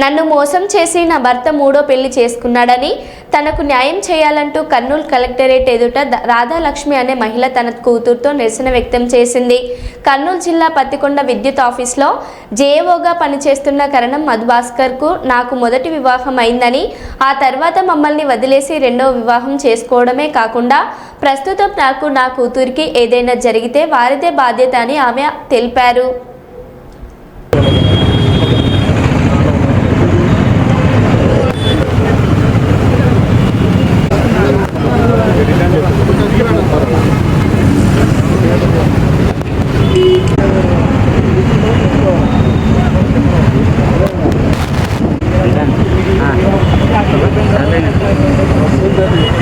నన్ను మోసం చేసి నా భర్త మూడో పెళ్ళి చేసుకున్నాడని తనకు న్యాయం చేయాలంటూ కర్నూలు కలెక్టరేట్ ఎదుట రాధాలక్ష్మి అనే మహిళ తన కూతురుతో నిరసన వ్యక్తం చేసింది. కర్నూలు జిల్లా పత్తికొండ విద్యుత్ ఆఫీస్లో జేఏఓగా పనిచేస్తున్న కరణం మధుభాస్కర్కు నాకు మొదటి వివాహం అయిందని ఆ తర్వాత మమ్మల్ని వదిలేసి రెండో వివాహం చేసుకోవడమే కాకుండా ప్రస్తుతం నాకు నా కూతురికి ఏదైనా జరిగితే వారిదే బాధ్యత అని ఆమె తెలిపారు. Yeah.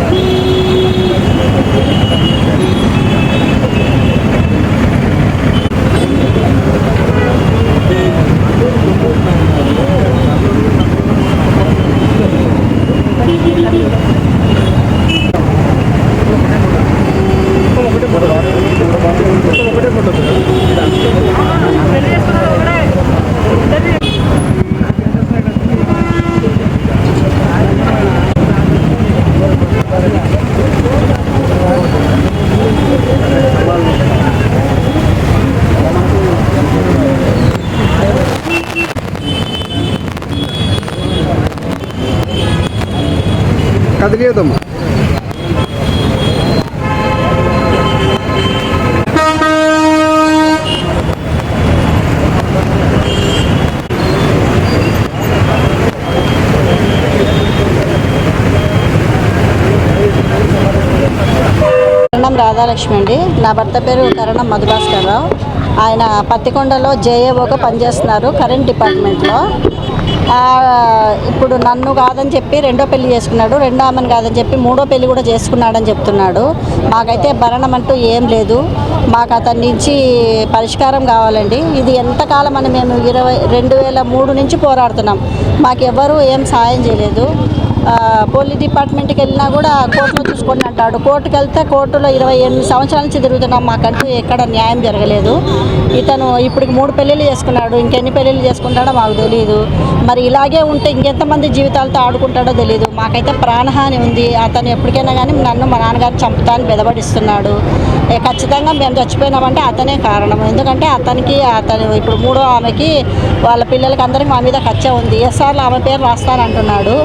కదిలేదమ్మా. కరణం రాధాలక్ష్మి అండి. నా భర్త పేరు కరణం మధుభాస్కర్ రావు. ఆయన పత్తికొండలో జేఏఓగా పనిచేస్తున్నారు కరెంట్ డిపార్ట్మెంట్లో. ఇప్పుడు నన్ను కాదని చెప్పి రెండో పెళ్ళి చేసుకున్నాడు రెండో ఆమెను కాదని చెప్పి మూడో పెళ్ళి కూడా చేసుకున్నాడని చెప్తున్నాడు. మాకైతే భరణం అంటూ ఏం లేదు. మాకు అతని నుంచి పరిష్కారం కావాలండి. ఇది ఎంతకాలం అని మేము ఇరవై రెండు వేల మూడు నుంచి పోరాడుతున్నాం. మాకు ఏం సాయం చేయలేదు. పోలీస్ డిపార్ట్మెంట్కి వెళ్ళినా కూడా కోర్టులో చూసుకోండి అంటాడు. కోర్టుకు వెళ్తే కోర్టులో ఇరవై ఎనిమిది సంవత్సరాల నుంచి తిరుగుతున్నాం. మాకంటూ ఎక్కడ న్యాయం జరగలేదు. ఇతను ఇప్పటికి మూడు పెళ్ళిళ్ళు చేసుకున్నాడు. ఇంకెన్ని పెళ్ళిళ్ళు చేసుకుంటాడో మాకు తెలియదు మరి ఇలాగే ఉంటే ఇంకెంతమంది జీవితాలతో ఆడుకుంటాడో తెలియదు మాకైతే ప్రాణహాని ఉంది. అతను ఎప్పటికైనా కానీ నన్ను మా నాన్నగారు చంపుతా అని బెదబడిస్తున్నాడు ఖచ్చితంగా మేము చచ్చిపోయినామంటే అతనే కారణం. ఎందుకంటే అతనికి అతను ఇప్పుడు మూడో ఆమెకి వాళ్ళ పిల్లలకి అందరికీ మా మీద కచ్చ ఉంది. ఎస్ఆర్లో ఆమె పేరు రాస్తానంటున్నాడు.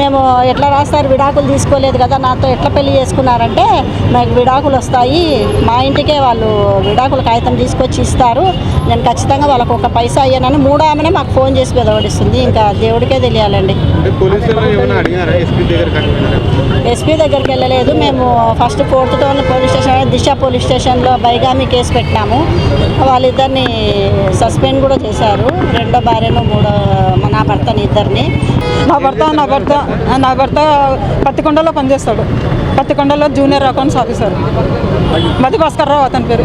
మేము ఎట్లా రాస్తారు? విడాకులు తీసుకోలేదు కదా నాతో ఎట్లా పెళ్ళి చేసుకున్నారంటే నాకు విడాకులు వస్తాయి. మా ఇంటికే వాళ్ళు విడాకుల కాగితం తీసుకొచ్చి ఇస్తారు. నేను ఖచ్చితంగా వాళ్ళకు ఒక పైసా అయ్యానని మూడో ఆమెనే మాకు ఫోన్ చేసి బెదవడిస్తుంది ఇంకా దేవుడికే తెలియాలండి. ఎస్పీ దగ్గరికి వెళ్ళలేదు. మేము first fourth town police station Disha police స్టేషన్లో బైగామి కేసు పెట్టినాము. వాళ్ళిద్దరిని సస్పెండ్ కూడా చేశారు. రెండో భార్యను మూడో మా నా భర్తని ఇద్దరిని. నా భర్త నా భర్త. నా భర్త పత్తికొండలో పనిచేస్తాడు. పత్తికొండలో junior accounts officer. Madhu Bhaskar Rao అతని పేరు.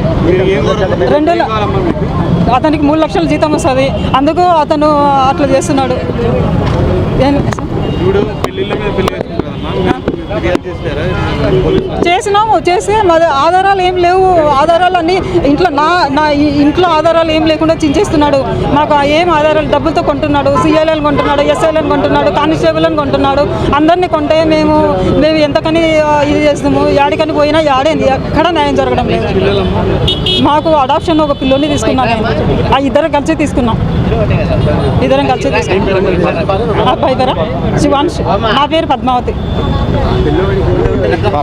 రెండు అతనికి మూడు లక్షల జీతం వస్తుంది. అందుకు అతను అట్లా చేస్తున్నాడు. ఏం? చేసినాము చేసి మరి ఆధారాలు ఏం లేవు. ఆధారాలు అన్ని ఇంట్లో నా నా ఈ ఇంట్లో ఆధారాలు ఏం లేకుండా చించేస్తున్నాడు. మాకు ఆ ఏం ఆధారాలు? డబ్బులతో కొంటున్నాడు సీఎల్ఎన్ కొంటున్నాడు ఎస్ఎల్ఎన్ కొంటున్నాడు కానిస్టేబుల్ అని కొంటున్నాడు. అందరినీ కొంటే మేము మేము ఎంతకని ఇది చేస్తాము యాడికని పోయినా యాడేంది ఎక్కడ న్యాయం జరగడం లేదు. మాకు అడాప్షన్ ఒక పిల్లోని తీసుకున్నాం ఆ ఇద్దరం కలిసి తీసుకున్నాం. ఇద్దరం కలిసి తీసుకున్నాం. అబ్బాయి పేరా? శివాన్ నా పేరు పద్మావతి. Papa.